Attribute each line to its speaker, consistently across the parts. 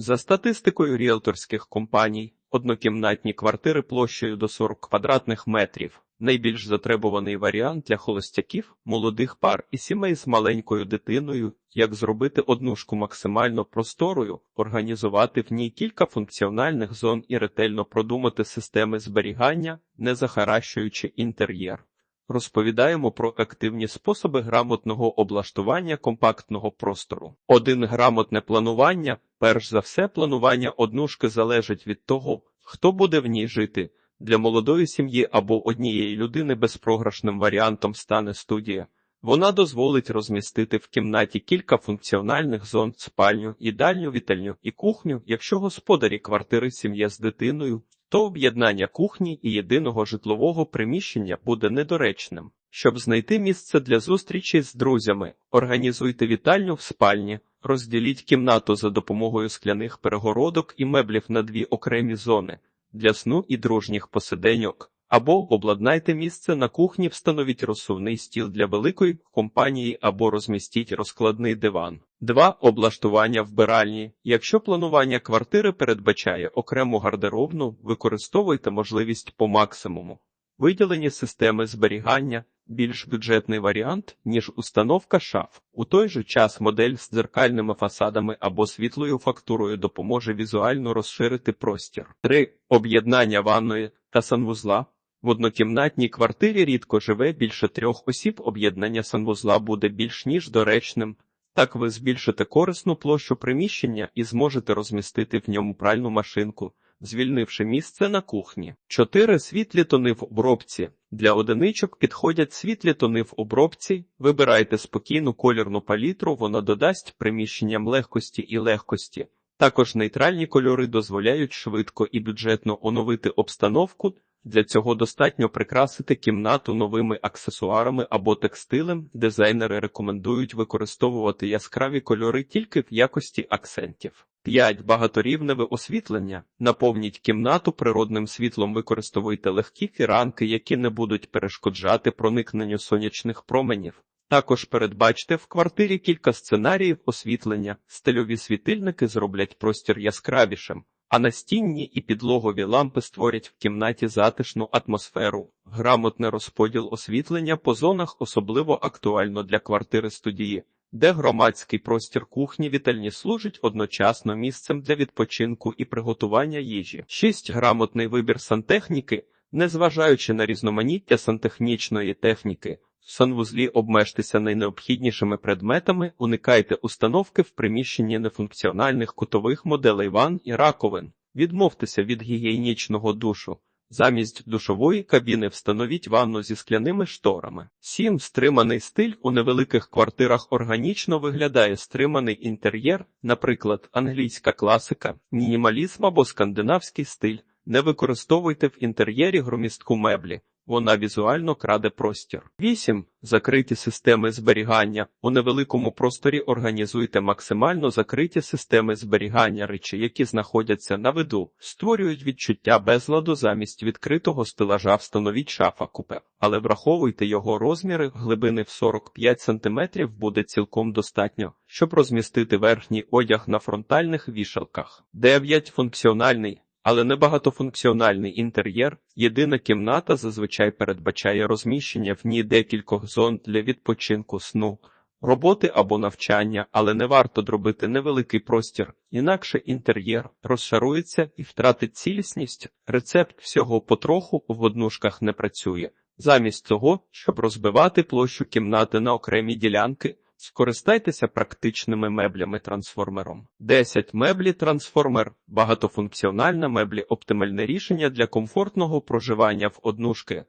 Speaker 1: За статистикою ріелторських компаній, однокімнатні квартири площею до 40 квадратних метрів. Найбільш затребуваний варіант для холостяків, молодих пар і сімей з маленькою дитиною, як зробити однушку максимально просторою, організувати в ній кілька функціональних зон і ретельно продумати системи зберігання, не захаращуючи інтер'єр. Розповідаємо про активні способи грамотного облаштування компактного простору. Один грамотне планування. Перш за все, планування однушки залежить від того, хто буде в ній жити. Для молодої сім'ї або однієї людини безпрограшним варіантом стане студія. Вона дозволить розмістити в кімнаті кілька функціональних зон спальню, їдальню, вітальню і кухню. Якщо господарі квартири сім'я з дитиною, то об'єднання кухні і єдиного житлового приміщення буде недоречним. Щоб знайти місце для зустрічі з друзями, організуйте вітальню в спальні, розділіть кімнату за допомогою скляних перегородок і меблів на дві окремі зони для сну і дружніх посиденьок. Або обладнайте місце на кухні, встановіть розсувний стіл для великої компанії або розмістіть розкладний диван. 2. Облаштування вбиральні. Якщо планування квартири передбачає окрему гардеробну, використовуйте можливість по максимуму. Виділені системи зберігання більш бюджетний варіант, ніж установка шаф. У той же час модель з дзеркальними фасадами або світлою фактурою допоможе візуально розширити простір. 3. Об'єднання ванної та санвузла. В однокімнатній квартирі рідко живе більше трьох осіб. Об'єднання санвузла буде більш ніж доречним. Так ви збільшите корисну площу приміщення і зможете розмістити в ньому пральну машинку, звільнивши місце на кухні. 4. Світлі тони в обробці. Для одиничок підходять світлі тони в обробці. Вибирайте спокійну колірну палітру, вона додасть приміщенням легкості і легкості. Також нейтральні кольори дозволяють швидко і бюджетно оновити обстановку. Для цього достатньо прикрасити кімнату новими аксесуарами або текстилем. Дизайнери рекомендують використовувати яскраві кольори тільки в якості акцентів. 5. Багаторівневе освітлення. Наповніть кімнату природним світлом, використовуйте легкі фіранки, які не будуть перешкоджати проникненню сонячних променів. Також передбачте в квартирі кілька сценаріїв освітлення, стильові світильники зроблять простір яскравішим, а настінні і підлогові лампи створять в кімнаті затишну атмосферу. Грамотний розподіл освітлення по зонах особливо актуально для квартири студії, де громадський простір кухні вітальні служить одночасно місцем для відпочинку і приготування їжі. 6. Грамотний вибір сантехніки, незважаючи на різноманіття сантехнічної техніки. Санвузлі обмежтеся найнеобхіднішими предметами, уникайте установки в приміщенні нефункціональних кутових моделей ванн і раковин, відмовтеся від гігієнічного душу. Замість душової кабіни встановіть ванну зі скляними шторами. 7. Стриманий стиль у невеликих квартирах органічно виглядає стриманий інтер'єр, наприклад, англійська класика, мінімалізм або скандинавський стиль. Не використовуйте в інтер'єрі громістку меблі. Вона візуально краде простір. 8. Закриті системи зберігання. У невеликому просторі організуйте максимально закриті системи зберігання речі, які знаходяться на виду, створюють відчуття безладу замість відкритого стелажа встановіть шафа купе, але враховуйте його розміри, глибини в 45 см буде цілком достатньо, щоб розмістити верхній одяг на фронтальних вішалках. 9. Функціональний але не багатофункціональний інтер'єр. Єдина кімната зазвичай передбачає розміщення в ній декількох зон для відпочинку сну, роботи або навчання, але не варто дробити невеликий простір, інакше інтер'єр розшарується і втратить цілісність. Рецепт всього потроху в однушках не працює. Замість того, щоб розбивати площу кімнати на окремі ділянки. Скористайтеся практичними меблями трансформером. 10 меблі трансформер багатофункціональна меблі оптимальне рішення для комфортного проживання в однушки.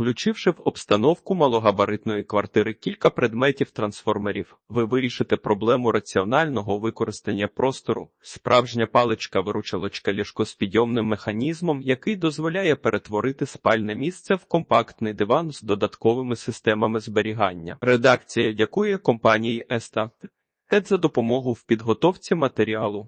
Speaker 1: Включивши в обстановку малогабаритної квартири кілька предметів трансформерів, ви вирішите проблему раціонального використання простору, справжня паличка-виручалочка ліжко з підйомним механізмом, який дозволяє перетворити спальне місце в компактний диван з додатковими системами зберігання. Редакція дякує компанії Еста за допомогу в підготовці матеріалу.